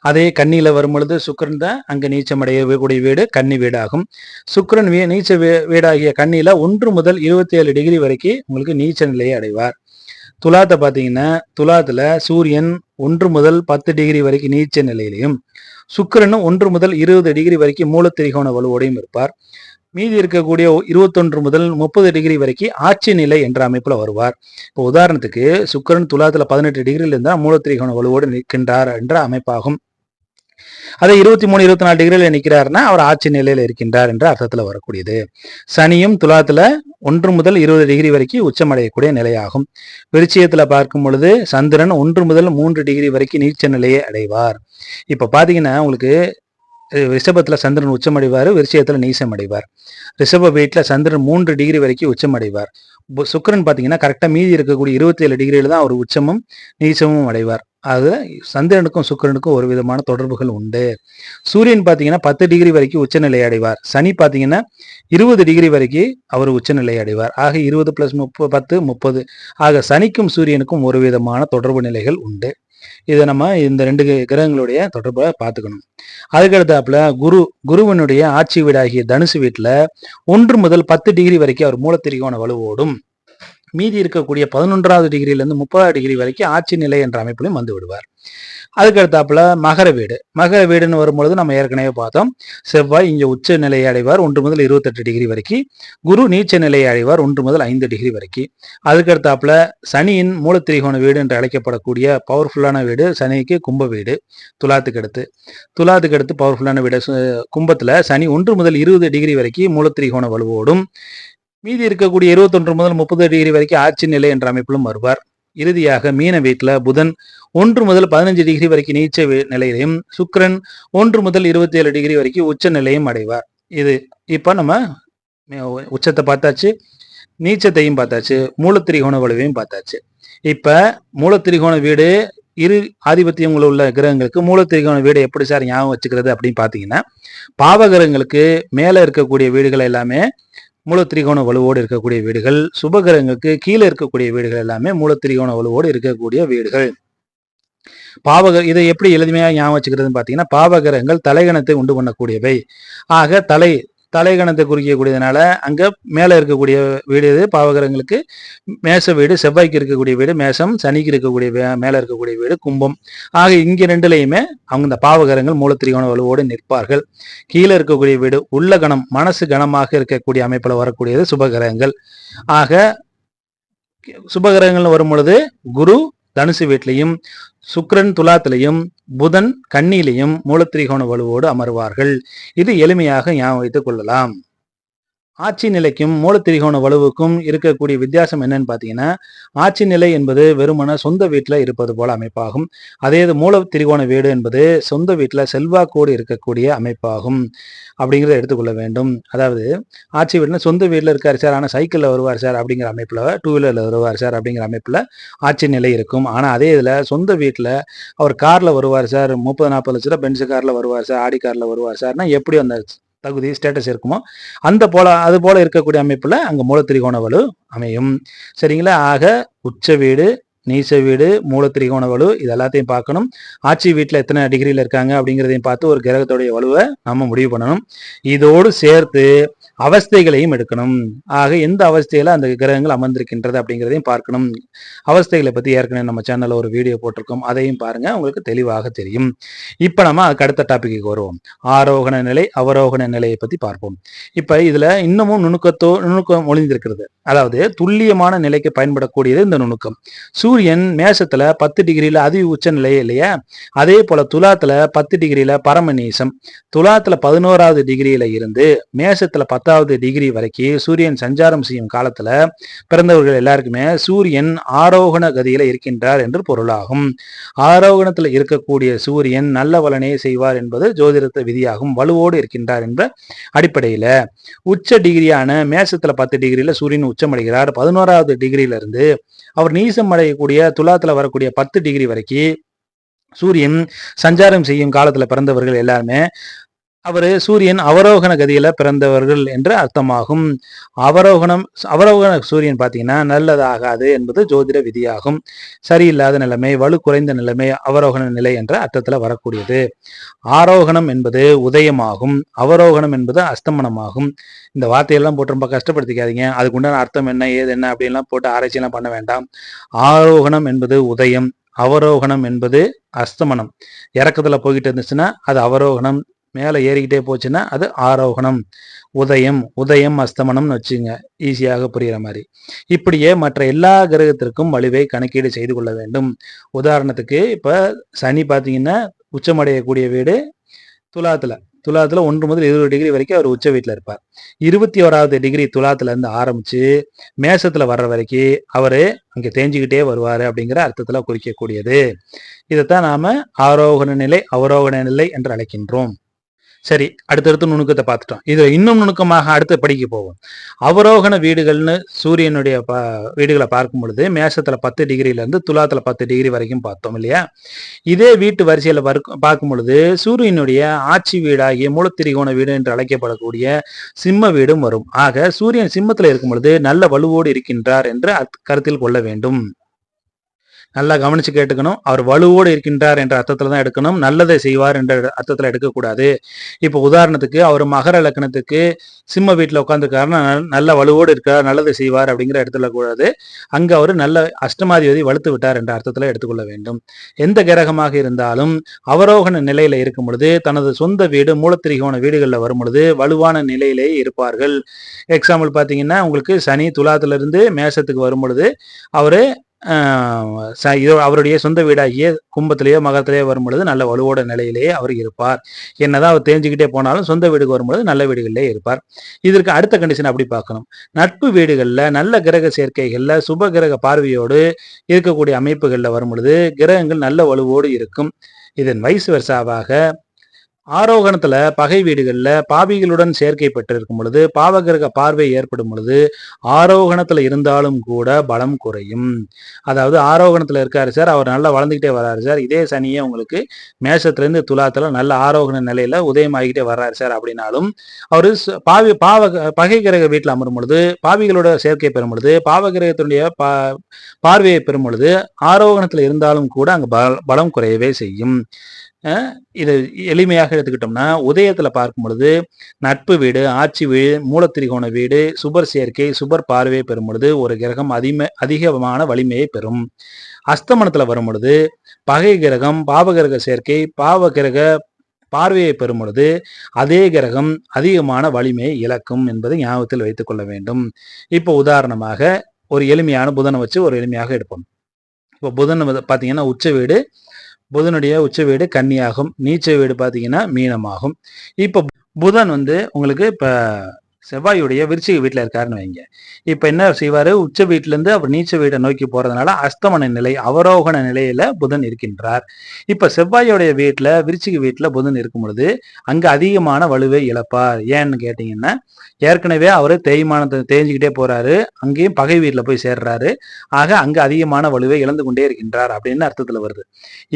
அதே கன்னியில வரும் பொழுது சுக்கரன் தான் அங்கு நீச்சம் அடையக்கூடிய வீடு கன்னி வீடாகும். சுக்கிரன் வீ நீச்ச வீ- வீடாகிய கன்னியில ஒன்று முதல் இருபத்தி ஏழு டிகிரி வரைக்கும் உங்களுக்கு நீச்ச நிலையை அடைவார். துலாத்தை பார்த்தீங்கன்னா துலாத்துல சூரியன் ஒன்று முதல் பத்து டிகிரி வரைக்கும் நீச்ச நிலையிலையும் சுக்கிரனும் ஒன்று முதல் இருபது டிகிரி வரைக்கும் மூலத்திரிகோண வலுவோடையும் இருப்பார். மீதி இருக்கக்கூடிய இருபத்தொன்று முதல் முப்பது டிகிரி வரைக்கும் ஆட்சி நிலை என்ற அமைப்பில் வருவார். இப்போ உதாரணத்துக்கு சுக்கிரன் துலாத்தில் பதினெட்டு டிகிரியில் இருந்தால் மூலத்திரிகோண வலுவோடு நிற்கின்றார் என்ற அமைப்பாகும். அதே இருபத்தி மூணு இருபத்தி நாலு டிகிரியில் நிற்கிறாருன்னா அவர் ஆட்சி நிலையில் இருக்கின்றார் என்ற அர்த்தத்தில் வரக்கூடியது. சனியும் துலாத்தில் ஒன்று முதல் இருபது டிகிரி வரைக்கும் உச்சமடையக்கூடிய நிலையாகும். விருச்சியத்தில் பார்க்கும் பொழுது சந்திரன் ஒன்று முதல் மூன்று டிகிரி வரைக்கும் நீச்ச நிலையை அடைவார். இப்போ பார்த்தீங்கன்னா உங்களுக்கு ரிஷபத்தில் சந்திரன் உச்சமடைவார் விருச்சியத்துல நீசம் அடைவார் ரிஷப வீட்டில் சந்திரன் மூன்று டிகிரி வரைக்கும் உச்சமடைவார். அடைவார் சுக்கிரன் பாத்தீங்கன்னா கரெக்டாக மீதி இருக்கக்கூடிய இருபத்தி ஏழு டிகிரியில தான் அவர் உச்சமும் நீச்சமும் அடைவார். அது சந்திரனுக்கும் சுக்கிரனுக்கும் ஒரு விதமான தொடர்புகள் உண்டு. சூரியன் பார்த்தீங்கன்னா பத்து டிகிரி வரைக்கும் உச்சநிலை அடைவார். சனி பார்த்தீங்கன்னா இருபது டிகிரி வரைக்கும் அவர் உச்சநிலை அடைவார். ஆக இருபது பிளஸ் முப்பது பத்து முப்பது. ஆக சனிக்கும் சூரியனுக்கும் ஒரு விதமான தொடர்பு நிலைகள் உண்டு. இதை நம்ம இந்த ரெண்டு கிரகங்களுடைய தொடர்பை பார்த்துக்கணும். அதுக்கடுத்தாப்புல குரு குருவனுடைய ஆட்சி வீடாகிய தனுசு வீட்டில் ஒன்று முதல் பத்து டிகிரி வரைக்கும் அவர் மூலத்திரிகோண வலுவோடும் மீதி இருக்கக்கூடிய பதினொன்றாவது டிகிரியிலிருந்து முப்பதாவது டிகிரி வரைக்கும் ஆட்சி நிலை என்ற அமைப்பிலும் வந்து விடுவார். அதுக்கடுத்தாப்புல மகர வீடு. மகர வீடுன்னு வரும்பொழுது நம்ம ஏற்கனவே பார்த்தோம். செவ்வாய் இங்கே உச்ச நிலையை அடைவார் ஒன்று முதல் இருபத்தெட்டு டிகிரி வரைக்கும். குரு நீச்ச நிலையை அடைவார் ஒன்று முதல் ஐந்து டிகிரி வரைக்கும். அதுக்கடுத்தாப்புல சனியின் மூலத்திரிகோண வீடு என்று அழைக்கப்படக்கூடிய பவர்ஃபுல்லான வீடு சனிக்கு கும்ப வீடு துலாத்துக்கு அடுத்து. துலாத்துக்கு அடுத்து பவர்ஃபுல்லான வீடு கும்பத்தில் சனி ஒன்று முதல் இருபது டிகிரி வரைக்கும் மூலத்திரிகோண வலுவோடும் மீதி இருக்கக்கூடிய இருபத்தொன்று முதல் முப்பது டிகிரி வரைக்கும் ஆட்சி நிலை என்ற அமைப்பிலும் வருவார். இறுதியாக மீன வீட்டில் புதன் ஒன்று முதல் பதினஞ்சு டிகிரி வரைக்கும் நீச்ச நிலையிலையும் சுக்கரன் ஒன்று முதல் இருபத்தி ஏழு டிகிரி வரைக்கும் உச்ச நிலையும் அடைவார். இது இப்போ நம்ம உச்சத்தை பார்த்தாச்சு நீச்சத்தையும் பார்த்தாச்சு மூலத்திரிகோண வலுவையும் பார்த்தாச்சு. இப்ப மூலத்திரிகோண வீடு இரு ஆதிபத்தியம் உள்ள கிரகங்களுக்கு மூலத்திரிகோண வீடு எப்படி சார் ஞாபகம் வச்சுக்கிறது அப்படின்னு பார்த்தீங்கன்னா பாவகிரகங்களுக்கு மேலே இருக்கக்கூடிய வீடுகள் எல்லாமே மூலத்திரிகோண வலுவோடு இருக்கக்கூடிய வீடுகள் சுபகிரகங்களுக்கு கீழே இருக்கக்கூடிய வீடுகள் எல்லாமே மூலத்திரிகோண வலுவோடு இருக்கக்கூடிய வீடுகள். பாவக இதை எப்படி எளிமையாக ஞாபகம் வச்சுக்கிறதுன்னு பார்த்தீங்கன்னா பாவகிரகங்கள் தலைகணத்தை உண்டு பண்ணக்கூடியவை. ஆக தலை தலைகணத்தை குறிக்கக்கூடியதுனால அங்கே மேலே இருக்கக்கூடிய வீடு இது பாவகரங்களுக்கு மேச வீடு செவ்வாய்க்கு இருக்கக்கூடிய வீடு மேசம் சனிக்கு இருக்கக்கூடிய மேலே இருக்கக்கூடிய வீடு கும்பம். ஆக இங்கே ரெண்டுலேயுமே அவங்க இந்த பாவகரங்கள் மூலத்திரிகோண வலுவோடு நிற்பார்கள். கீழே இருக்கக்கூடிய வீடு உள்ள கணம் மனசு கனமாக இருக்கக்கூடிய அமைப்பில் வரக்கூடியது சுபகிரகங்கள் ஆக சுபகிரகங்கள் வரும் பொழுது குரு தனுசு வீட்லையும் சுக்ரன் துலாத்திலையும் புதன் கண்ணிலையும் மூலத்திரிகோண வலுவோடு அமர்வார்கள். இது எளிமையாக ஞாபகம் வைத்துக் கொள்ளலாம். ஆட்சி நிலைக்கும் மூலத்திரிகோண வலுவுக்கும் இருக்கக்கூடிய வித்தியாசம் என்னன்னு பார்த்தீங்கன்னா ஆட்சி நிலை என்பது வெறுமன சொந்த வீட்டில் இருப்பது போல அமைப்பாகும். அதே இது மூல திரிகோண வீடு என்பது சொந்த வீட்டில் செல்வாக்கோடு இருக்கக்கூடிய அமைப்பாகும் அப்படிங்கிறத எடுத்துக்கொள்ள வேண்டும். அதாவது ஆட்சி வீடுனா சொந்த வீட்டில் இருக்கார் சார் ஆனால் சைக்கிளில் வருவார் சார் அப்படிங்கிற அமைப்பில் டூ வீலரில் வருவார் சார் அப்படிங்கிற அமைப்பில் ஆட்சி நிலை இருக்கும். ஆனால் அதே இதில் சொந்த வீட்டில் அவர் காரில் வருவார் சார் முப்பது நாற்பது லட்ச ரூபா பென்ஸ் காரில் வருவார் சார் ஆடி காரில் வருவார் சார்னா எப்படி அந்த தகுதி ஸ்டேட்டஸ் இருக்குமோ அந்த போல அது போல இருக்கக்கூடிய அமைப்பில் அங்கே மூலத்திரிகோண வலு அமையும். சரிங்களா? ஆக உச்ச வீடு நீச வீடு மூலத்திரிகோண வலு இது எல்லாத்தையும் பார்க்கணும். ஆட்சி வீட்டில் எத்தனை டிகிரியில் இருக்காங்க அப்படிங்கிறதையும் பார்த்து ஒரு கிரகத்துடைய வலுவை நம்ம முடிவு பண்ணணும். இதோடு சேர்த்து அவஸ்தைகளையும் எடுக்கணும். ஆக எந்த அவஸ்தையில அந்த கிரகங்கள் அமர்ந்திருக்கின்றது அப்படிங்கிறதையும் பார்க்கணும். அவஸ்தைகளை பத்தி ஏற்கனவே நம்ம சேனல்ல ஒரு வீடியோ போட்டிருக்கோம். அதையும் பாருங்க உங்களுக்கு தெளிவாக தெரியும். இப்ப நம்ம அதுக்கு அடுத்த டாபிக்கு வருவோம். ஆரோகண நிலை அவரோகண நிலையை பத்தி பார்ப்போம். இப்ப இதுல இன்னமும் நுணுக்கத்தோ நுணுக்கம் ஒளிந்திருக்கிறது. அதாவது துல்லியமான நிலைக்கு பயன்படக்கூடியது இந்த நுணுக்கம். சூரியன் மேசத்துல பத்து டிகிரியில அதி உச்ச நிலையே இல்லையா? அதே போல துலாத்துல பத்து டிகிரியில பரமநீசம் துலாத்துல பதினோராவது டிகிரியில இருந்து மேசத்துல பத்து பத்தாவது டிகிரி வரைக்கும் சூரியன் சஞ்சாரம் செய்யும் காலத்துல பிறந்தவர்கள் எல்லாருக்குமே சூரியன் ஆரோகண கதியில இருக்கின்றார் என்று பொருளாகும். ஆரோகணத்துல இருக்கக்கூடிய சூரியன் நல்ல வலனே செய்வார் என்பது ஜோதிடத்த விதியாகும். வலுவோடு இருக்கின்றார் என்ற அடிப்படையில உச்ச டிகிரியான மேசத்துல பத்து டிகிரியில சூரியன் உச்சமடைகிறார். பதினோராவது டிகிரியில இருந்து அவர் நீசம் அடையக்கூடிய துலாத்துல வரக்கூடிய பத்து டிகிரி வரைக்கும் சூரியன் சஞ்சாரம் செய்யும் காலத்துல பிறந்தவர்கள் எல்லாருமே அவர் சூரியன் அவரோகண கதியில பிறந்தவர்கள் என்று அர்த்தமாகும். அவரோகணம் அவரோகண சூரியன் பார்த்தீங்கன்னா நல்லதாகாது என்பது ஜோதிட விதியாகும். சரியில்லாத நிலைமை வலு குறைந்த நிலைமை அவரோகண நிலை என்ற அர்த்தத்தில் வரக்கூடியது. ஆரோகணம் என்பது உதயமாகும். அவரோகணம் என்பது அஸ்தமனமாகும். இந்த வார்த்தையெல்லாம் போட்டு ரொம்ப கஷ்டப்படுத்திக்காதீங்க. அதுக்குண்டான அர்த்தம் என்ன ஏது என்ன அப்படின்லாம் போட்டு ஆராய்ச்சியெல்லாம் பண்ண வேண்டாம். ஆரோகணம் என்பது உதயம். அவரோகணம் என்பது அஸ்தமனம். இறக்கத்துல போய்கிட்டு இருந்துச்சுன்னா அது அவரோகணம். மேலே ஏறிக்கிட்டே போச்சுன்னா அது ஆரோகணம் உதயம் உதயம் அஸ்தமனம்னு வச்சுங்க ஈஸியாக புரிகிற மாதிரி. இப்படியே மற்ற எல்லா கிரகத்திற்கும் வலுவை கணக்கீடு செய்து கொள்ள வேண்டும். உதாரணத்துக்கு இப்போ சனி பார்த்தீங்கன்னா உச்சமடையக்கூடிய வீடு துலாத்தில். துலாத்தில் ஒன்று முதல் இருபது டிகிரி வரைக்கும் அவர் உச்ச வீட்டில் இருப்பார். இருபத்தி ஓராவது டிகிரி துலாத்துலேருந்து ஆரம்பித்து மேசத்தில் வர்ற வரைக்கும் அவர் அங்கே தேஞ்சிக்கிட்டே வருவார் அப்படிங்கிற அர்த்தத்தில் குறிக்கக்கூடியது. இதைத்தான் நாம் ஆரோகண நிலை அவரோகண நிலை என்று அழைக்கின்றோம். சரி அடுத்தடுத்து நுணுக்கத்தை பார்த்துட்டோம். இதுல இன்னும் நுணுக்கமாக அடுத்த படிக்க போவோம். அவரோகண வீடுகள்னு சூரியனுடைய ப வீடுகளை பார்க்கும் பொழுது மேசத்துல பத்து டிகிரில இருந்து துலாத்துல பத்து டிகிரி வரைக்கும் பார்த்தோம் இல்லையா? இதே வீட்டு வரிசையில பார்க்கும் பொழுது சூரியனுடைய ஆட்சி வீடாகிய மூலத்திரிகோண வீடு என்று அழைக்கப்படக்கூடிய சிம்ம வீடும் வரும். ஆக சூரியன் சிம்மத்துல இருக்கும் பொழுது நல்ல வலுவோடு இருக்கின்றார் என்று கருத்தில் கொள்ள வேண்டும். நல்லா கவனிச்சு கேட்டுக்கணும். அவர் வலுவோடு இருக்கின்றார் என்ற அர்த்தத்தில் தான் எடுக்கணும். நல்லதை செய்வார் என்ற அர்த்தத்தில் எடுக்கக்கூடாது. இப்போ உதாரணத்துக்கு அவர் மகர லக்னத்துக்கு சிம்ம வீட்டில் உட்காந்துருக்காருன்னா நல்ல வலுவோடு இருக்கார் நல்லதை செய்வார் அப்படிங்கிற இடத்துல கூடாது. அங்கே அவர் நல்ல அஷ்டமாதிபதி வலுத்து விட்டார் என்ற அர்த்தத்தில் எடுத்துக்கொள்ள வேண்டும். எந்த கிரகமாக இருந்தாலும் அவரோகண நிலையில இருக்கும் பொழுது தனது சொந்த வீடு மூலத்திரிகோண வீடுகளில் வரும் பொழுது வலுவான நிலையிலே இருப்பார்கள். எக்ஸாம்பிள் பார்த்தீங்கன்னா உங்களுக்கு சனி துலாத்திலிருந்து மேசத்துக்கு வரும் பொழுது அவர் அவருடைய சொந்த வீடாகிய கும்பத்திலேயோ மகத்திலேயோ வரும்பொழுது நல்ல வலுவோட நிலையிலேயே அவர் இருப்பார். என்னதான் அவர் தெரிஞ்சுக்கிட்டே போனாலும் சொந்த வீடுக்கு வரும்பொழுது நல்ல வீடுகளிலே இருப்பார். இதற்கு அடுத்த கண்டிஷன் அப்படி பார்க்கணும். நட்பு வீடுகளில் நல்ல கிரக சேர்க்கைகளில் சுப கிரக பார்வையோடு இருக்கக்கூடிய அமைப்புகளில் வரும் பொழுது கிரகங்கள் நல்ல வலுவோடு இருக்கும். இதன் வயசு வருஷாவாக ஆரோகணத்துல பகை வீடுகள்ல பாவிகளுடன் சேர்க்கை பெற்றிருக்கும் பொழுது பாவகிரக பார்வை ஏற்படும் பொழுது ஆரோகணத்துல இருந்தாலும் கூட பலம் குறையும். அதாவது ஆரோகணத்துல இருக்காரு சார். அவர் நல்லா வளர்ந்துகிட்டே வர்றாரு சார். இதே சனியே உங்களுக்கு மேசத்துல இருந்து துலாத்துல நல்ல ஆரோகண நிலையில உதயமாகிட்டே வர்றாரு சார் அப்படின்னாலும் அவரு பாவி பாவ பகை கிரக வீட்டில் அமரும் பொழுது பாவிகளோட சேர்க்கை பெறும் பொழுது பாவகிரகத்தினுடைய பா பார்வையை பெறும் பொழுது ஆரோகணத்துல இருந்தாலும் கூட அங்க பலம் குறையவே செய்யும். இது எளிமையாக எடுத்துக்கிட்டோம்னா உதயத்துல பார்க்கும் பொழுது நட்பு வீடு ஆட்சி வீடு மூலத்திரிகோண வீடு சுபர் சேர்க்கை சுபர் பார்வையை பெறும் பொழுது ஒரு கிரகம் அதிக அதிகமான வலிமையை பெறும். அஸ்தமனத்துல வரும் பொழுது பகை கிரகம் பாவகிரக சேர்க்கை பாவ கிரக பார்வையை பெறும் பொழுது அதே கிரகம் அதிகமான வலிமையை இழக்கும் என்பதை ஞாபகத்தில் வைத்துக் கொள்ள வேண்டும். இப்போ உதாரணமாக ஒரு எளிமையான புதனை வச்சு ஒரு எளிமையாக எடுப்போம். இப்போ புதன் பார்த்தீங்கன்னா உச்ச வீடு புதனுடைய உச்ச வீடு கன்னியாகும். நீச்ச வீடு பார்த்தீங்கன்னா மீனமாகும். இப்போ புதன் வந்து உங்களுக்கு இப்போ செவ்வாயுடைய விருச்சிக வீட்டில் இருக்காருன்னு வைங்க. இப்போ என்ன செய்வார்? உச்ச வீட்டிலேருந்து அவர் நீச்ச வீட்டை நோக்கி போகிறதுனால அஸ்தமன நிலை அவரோகண நிலையில் புதன் இருக்கின்றார். இப்போ செவ்வாயுடைய வீட்டில் விருச்சிக வீட்டில் புதன் இருக்கும் பொழுது அங்கே அதிகமான வலுவை இழப்பார். ஏன்னு கேட்டிங்கன்னா ஏற்கனவே அவர் தேய்மானத்தை தேஞ்சிக்கிட்டே போகிறாரு அங்கேயும் பகை வீட்டில் போய் சேர்றாரு. ஆக அங்கே அதிகமான வலுவை இழந்து கொண்டே இருக்கின்றார் அப்படின்னு அர்த்தத்தில் வருது.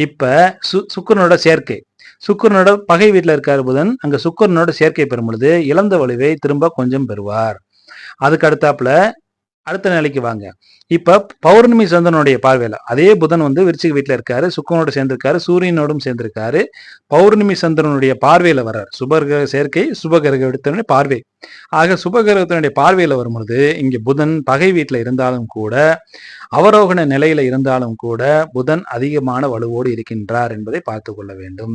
இப்போ சு சுக்கரனோட சேர்க்கை. சுக்கரனோட பகை வீட்டில் இருக்கார் புதன். அங்க சுக்கரனோட சேர்க்கை பெறும் பொழுது இழந்த வலுவை திரும்ப கொஞ்சம் பெறுவார். அதுக்கு அடுத்தாப்புல அடுத்த நிலைக்கு வாங்க. இப்ப பௌர்ணமி சந்திரனுடைய பார்வையில அதே புதன் வந்து விருச்சிக வீட்டுல இருக்காரு சுக்கனோட சேர்ந்திருக்காரு சூரியனோடும் சேர்ந்திருக்காரு. பௌர்ணமி சந்திரனுடைய பார்வையில வர்றார். சுபகிரக சேர்க்கை சுபகிரகத்தினுடைய பார்வை. ஆக சுபகிரகத்தினுடைய பார்வையில வரும்பொழுது இங்க புதன் பகை வீட்டுல இருந்தாலும் கூட அவரோகண நிலையில இருந்தாலும் கூட புதன் அதிகமான வலுவோடு இருக்கின்றார் என்பதை பார்த்து கொள்ள வேண்டும்.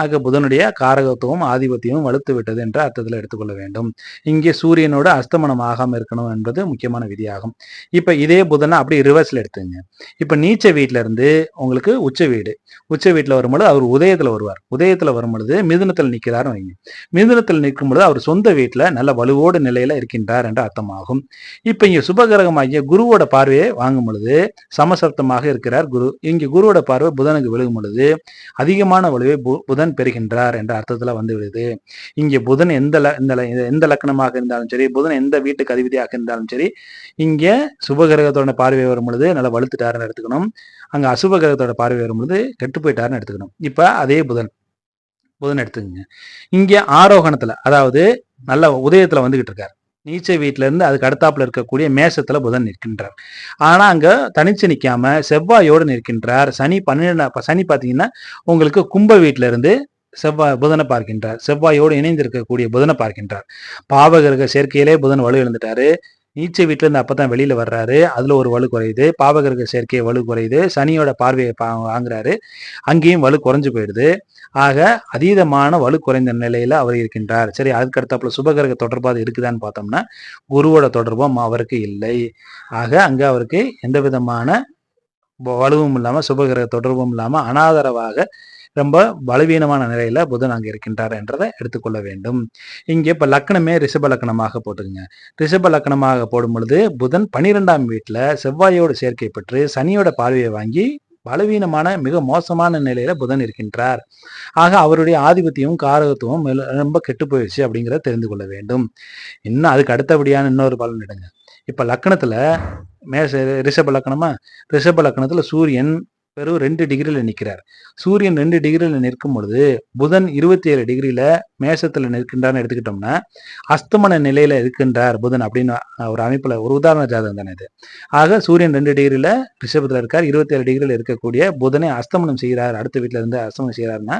ஆக புதனுடைய காரகத்துவம் ஆதிபத்தியமும் வலுத்து விட்டது என்ற அர்த்தத்தில் எடுத்துக்கொள்ள வேண்டும். இங்கே சூரியனோட அஸ்தமனம் ஆகாமல் இருக்கணும் என்பது முக்கியமான விதியாகும். இப்ப இதே புதனை அப்படி ரிவர்ஸ்ல எடுத்துங்க. இப்ப நீச்ச வீட்டுல இருந்து உங்களுக்கு உச்ச வீடு. உச்ச வீட்டுல வரும்பொழுது அவர் உதயத்துல வருவார். உதயத்துல வரும்பொழுது மிதுனத்தில் நிற்கிறார் வைங்க. மிதுனத்தில் நிற்கும் பொழுது அவர் சொந்த வீட்டுல நல்ல வலுவோடு நிலையில இருக்கின்றார் என்ற அர்த்தமாகும். இப்ப இங்க சுபகிரகமாகிய குருவோட பார்வையை வாங்கும் பொழுது சமசப்தமாக இருக்கிறார் குரு. இங்கு குருவோட பார்வை புதனுக்கு விழுகும் பொழுது அதிகமான வலுவை புதன் பெறுகின்றார் என்ற அர்த்தத்துல வந்து விடுது இங்கே புதன் எந்த இந்த எந்த லக்னமாக இருந்தாலும் சரி புதன் எந்த வீட்டுக்கு அதிபதியாக இருந்தாலும் சரி இங்கே சுபகிரகத்தோட பார்வை வரும் பொழுது நல்லா வலுத்துட்டாருன்னு எடுத்துக்கணும். அங்க அசுப கிரகத்தோட பார்வை வரும் பொழுது கெட்டு போயிட்டாருன்னு எடுத்துக்கணும். இப்ப அதே புதன். புதன் எடுத்துக்கோங்க. இங்கே ஆரோகணத்துல அதாவது நல்ல உதயத்துல வந்துகிட்டு இருக்காரு நீச்ச வீட்டிலேருந்து அதுக்கு அடுத்தாப்புல இருக்கக்கூடிய மேசத்தில் புதன் நிற்கின்றார். ஆனால் அங்கே தனிச்சு நிற்காம செவ்வாயோடு நிற்கின்றார். சனி பன்னெண்டு சனி பார்த்தீங்கன்னா உங்களுக்கு கும்ப வீட்டுல இருந்து செவ்வாய் புதனை பார்க்கின்றார். செவ்வாயோடு இணைந்திருக்கக்கூடிய புதனை பார்க்கின்றார். பாவகிரக சேர்க்கையிலே புதன் வலு எழுந்துட்டாரு நீச்ச வீட்டுல இருந்து அப்பதான் வெளியில வர்றாரு. அதுல ஒரு வலு குறையுது. பாவகிரக சேர்க்கை வலு குறையுது. சனியோட பார்வையை வாங்குறாரு. அங்கேயும் வலு குறைஞ்சு போயிடுது. ஆக அதீதமான வலு குறைந்த நிலையில அவர் இருக்கின்றார். சரி அதுக்கு அடுத்தாப்புல சுபகிரக தொடர்பாக இருக்குதான்னு பார்த்தோம்னா குருவோட தொடர்பும் அவருக்கு இல்லை. ஆக அங்க அவருக்கு எந்த விதமான வலுவும் இல்லாம சுபகிரக தொடர்பும் இல்லாம அனாதரவாக ரொம்ப பலவீனமான நிலையில புதன் அங்க இருக்கின்றார் என்றதை எடுத்துக்கொள்ள வேண்டும். இங்கே இப்ப லக்கணமே ரிஷப லக்கணமாக போட்டுக்குங்க. ரிஷப லக்கணமாக போடும் பொழுது புதன் பனிரெண்டாம் வீட்டுல செவ்வாயோடு சேர்க்கை பெற்று சனியோட பார்வையை வாங்கி பலவீனமான மிக மோசமான நிலையில புதன் இருக்கின்றார். ஆக அவருடைய ஆதிபத்தியமும் காரகத்துவம் ரொம்ப கெட்டு போயிடுச்சு அப்படிங்கிறத தெரிந்து கொள்ள வேண்டும். இன்னும் அதுக்கு அடுத்தபடியான இன்னொரு பலன் எடுங்க. இப்ப லக்கணத்துல மேச ரிஷப லக்கணமா? ரிஷப லக்கணத்துல சூரியன் வெறும் ரெண்டு டிகிரியில் நிற்கிறார் சூரியன் ரெண்டு டிகிரியில நிற்கும் பொழுது புதன் இருபத்தி ஏழு டிகிரியில மேசத்துல நிற்கின்றார்னு எடுத்துக்கிட்டோம்னா அஸ்தமன நிலையில இருக்கின்றார் புதன் அப்படின்னு ஒரு அமைப்புல ஒரு உதாரண ஜாதகம் தானே இது. ஆக சூரியன் ரெண்டு டிகிரியில ரிஷபத்துல இருக்கார் இருபத்தி ஏழு டிகிரியில இருக்கக்கூடிய புதனை அஸ்தமனம் செய்கிறார் அடுத்த வீட்டுல இருந்து அஸ்தமனம் செய்கிறாருன்னா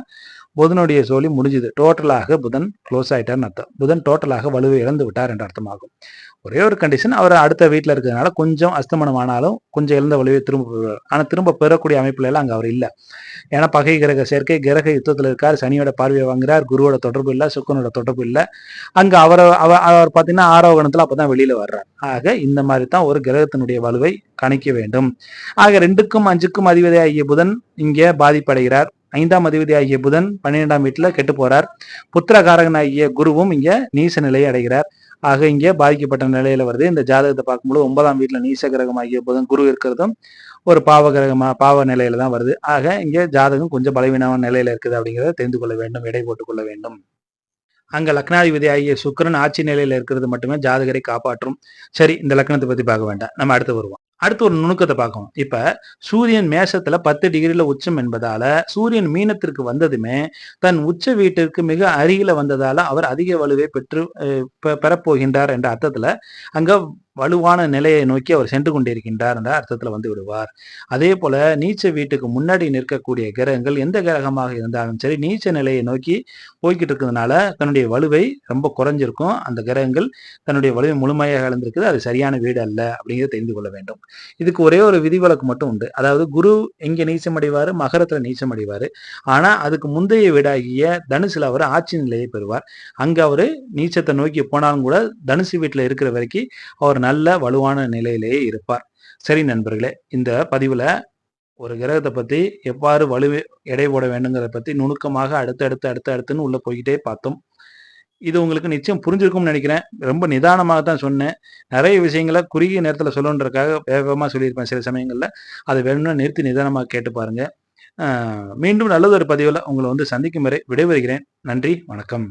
புதனுடைய சோழி முடிஞ்சுது. டோட்டலாக புதன் க்ளோஸ் ஆயிட்டார்னு அர்த்தம். புதன் டோட்டலாக வலுவை இழந்து விட்டார் என்ற அர்த்தமாகும். ஒரே ஒரு கண்டிஷன் அவர் அடுத்த வீட்டில் இருக்கிறதுனால கொஞ்சம் அஸ்தமனம் ஆனாலும் கொஞ்சம் இழந்த வலுவை திரும்ப பெறுவார் ஆனால் திரும்ப பெறக்கூடிய அமைப்புல எல்லாம் அங்கே அவர் இல்லை. ஏன்னா பகை கிரக சேர்க்கை கிரக யுத்தத்தில் இருக்கார் சனியோட பார்வையை வாங்குறார் குருவோட தொடர்பு இல்லை சுக்கனோட தொடர்பு இல்லை. அங்கே அவரை அவர் அவர் பார்த்தீங்கன்னா ஆரோகணத்தில் அப்போ தான் வெளியில் வர்றார். ஆக இந்த மாதிரி தான் ஒரு கிரகத்தினுடைய வலுவை கணிக்க வேண்டும். ஆக ரெண்டுக்கும் அஞ்சுக்கும் அதிபதி ஆகிய புதன் இங்கே பாதிப்படைகிறார். ஐந்தாம் அதிபதி ஆகிய புதன் பன்னிரெண்டாம் வீட்டில் கெட்டு போறார். புத்திரகாரகன் ஆகிய குருவும் இங்கே நீச நிலையை அடைகிறார். ஆக இங்கே பாதிக்கப்பட்ட நிலையில வருது. இந்த ஜாதகத்தை பார்க்கும்போது ஒன்பதாம் வீட்டில் நீச கிரகம் ஆகிய போதும் குரு இருக்கிறதும் ஒரு பாவ கிரகமா பாவ நிலையில தான் வருது. ஆக இங்கே ஜாதகம் கொஞ்சம் பலவீனமான நிலையில இருக்குது அப்படிங்கிறத தெரிந்து கொள்ள வேண்டும் எடை போட்டுக் கொள்ள வேண்டும். அங்க லக்னாதிபதி ஆகிய சுக்கிரன் ஆட்சி நிலையில இருக்கிறது மட்டுமே ஜாதகரை காப்பாற்றும். சரி இந்த லக்னத்தை பத்தி பார்க்க வேண்டாம். நம்ம அடுத்து வருவோம். அடுத்து ஒரு நுணுக்கத்தை பார்க்கணும். இப்ப சூரியன் மேஷத்துல பத்து டிகிரில உச்சம் என்பதால சூரியன் மீனத்திற்கு வந்ததுமே தன் உச்ச வீட்டிற்கு மிக அருகில வந்ததால அவர் அதிக வலுவை பெற்று பெறப்போகின்றார் என்ற அர்த்தத்துல அங்க வலுவான நிலையை நோக்கி அவர் சென்று கொண்டிருக்கின்றார் என்ற அர்த்தத்தில் வந்து விடுவார். அதே போல நீச்ச வீட்டுக்கு முன்னாடி நிற்கக்கூடிய கிரகங்கள் எந்த கிரகமாக இருந்தாலும் சரி நீச்ச நிலையை நோக்கி போய்கிட்டு இருக்கிறதுனால தன்னுடைய வலுவை ரொம்ப குறைஞ்சிருக்கும். அந்த கிரகங்கள் தன்னுடைய வலுவை முழுமையாக இழந்திருக்குது. அது சரியான வீடு அல்ல அப்படிங்கிறத தெரிந்து கொள்ள வேண்டும். இதுக்கு ஒரே ஒரு விதிவிலக்கு மட்டும் உண்டு. அதாவது குரு எங்கே நீச்சம் அடைவார் மகரத்தில் நீச்சம் அடைவார் ஆனா அதுக்கு முந்தைய வீடாகிய தனுசில் அவர் ஆட்சி நிலையை பெறுவார். அங்கே அவரு நீச்சத்தை நோக்கி போனாலும் கூட தனுசு வீட்டில் இருக்கிற வரைக்கும் அவர் நல்ல வலுவான நிலையிலேயே இருப்பார். சரி நண்பர்களே இந்த பதிவில் ஒரு கிரகத்தை பற்றி எவ்வாறு வலு எடை போட வேண்டுங்கிறத பற்றி நுணுக்கமாக அடுத்து அடுத்து அடுத்து அடுத்துன்னு உள்ளே போய்கிட்டே பார்த்தோம். இது உங்களுக்கு நிச்சயம் புரிஞ்சிருக்கும்னு நினைக்கிறேன். ரொம்ப நிதானமாக தான் சொன்னேன். நிறைய விஷயங்களை குறுகிய நேரத்தில் சொல்லணுன்றக்காக வேகமாக சொல்லியிருப்பேன் சில சமயங்களில். அதை வேணும்னா நிறுத்தி நிதானமாக கேட்டு பாருங்கள் மீண்டும் நல்லதொரு பதிவில் உங்களை வந்து சந்திக்கும் வரை விடைபெறுகிறேன். நன்றி வணக்கம்.